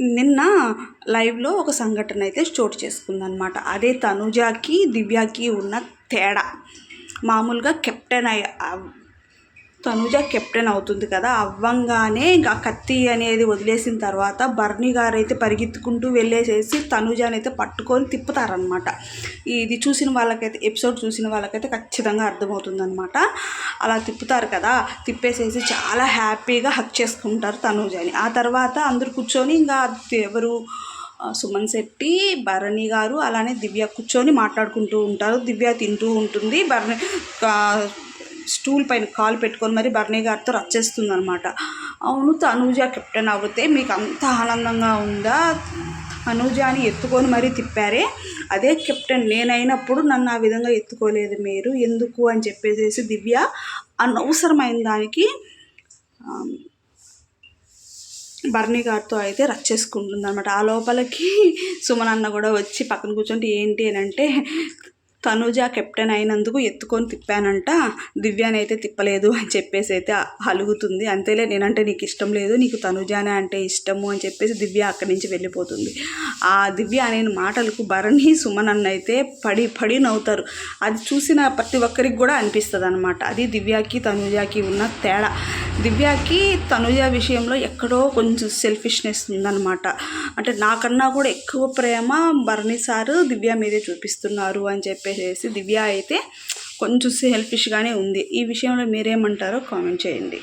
నిన్న లైవ్లో ఒక సంఘటన అయితే చోటు చేసుకుందనమాట అదే తనుజాకి దివ్యాకి ఉన్న తేడా. మామూలుగా కెప్టెన్ అయ్యి తనుజ కెప్టెన్ అవుతుంది కదా అవ్వంగానే ఇంకా కత్తి అనేది వదిలేసిన తర్వాత బర్నీ గారు అయితే పరిగెత్తుకుంటూ వెళ్ళేసేసి తనుజాని అయితే పట్టుకొని తిప్పుతారనమాట ఇది చూసిన వాళ్ళకైతే ఎపిసోడ్ చూసిన వాళ్ళకైతే ఖచ్చితంగా అర్థమవుతుందనమాట అలా తిప్పుతారు కదా తిప్పేసేసి చాలా హ్యాపీగా హక్ చేసుకుంటారు తనుజాని. ఆ తర్వాత అందరు కూర్చొని ఇంకా ఎవరు సుమన్ శెట్టి భరణి గారు అలానే దివ్య కూర్చొని మాట్లాడుకుంటూ ఉంటారు. దివ్య తింటూ ఉంటుంది. భరణి స్టూల్ పైన కాలు పెట్టుకొని మరి బర్నీ గారితో రచ్చేస్తుంది అనమాట అవును తనూజ కెప్టెన్ అవుతే మీకు అంత ఆనందంగా ఉందా? అనూజాని ఎత్తుకొని మరీ తిప్పారే. అదే కెప్టెన్ నేనైనప్పుడు నన్ను ఆ విధంగా ఎత్తుకోలేదు మీరు. ఎందుకు అని చెప్పేసి దివ్య అనవసరమైన దానికి బర్నీ గారితో అయితే రచ్చేసుకుంటుంది అనమాట ఆ లోపలికి సుమన్ అన్న కూడా వచ్చి పక్కన కూర్చుంటే ఏంటి అని అంటే తనుజ కెప్టెన్ అయినందుకు ఎత్తుకొని తిప్పానంట. దివ్యానైతే తిప్పలేదు అని చెప్పేసి అయితే అలుగుతుంది. అంతేలే నేనంటే నీకు ఇష్టం లేదు నీకు తనుజానే అంటే ఇష్టము అని చెప్పేసి దివ్య అక్కడి నుంచి వెళ్ళిపోతుంది. ఆ దివ్య అనే మాటలకు భరణి సుమన్ అన్న అయితే పడి పడి నవ్వుతారు. అది చూసిన ప్రతి ఒక్కరికి కూడా అనిపిస్తుంది అనమాట అది దివ్యకి తనుజాకి ఉన్న తేడా. దివ్యకి తనుజ విషయంలో ఎక్కడో కొంచెం సెల్ఫిష్నెస్ ఉందన్నమాట. అంటే నాకన్నా కూడా ఎక్కువ ప్రేమ భరణి సారు దివ్య మీదే చూపిస్తున్నారు అని చెప్పేసి దివ్య అయితే కొంచెం సెల్ఫిష్గానే ఉంది. ఈ విషయంలో మీరేమంటారో కామెంట్ చేయండి.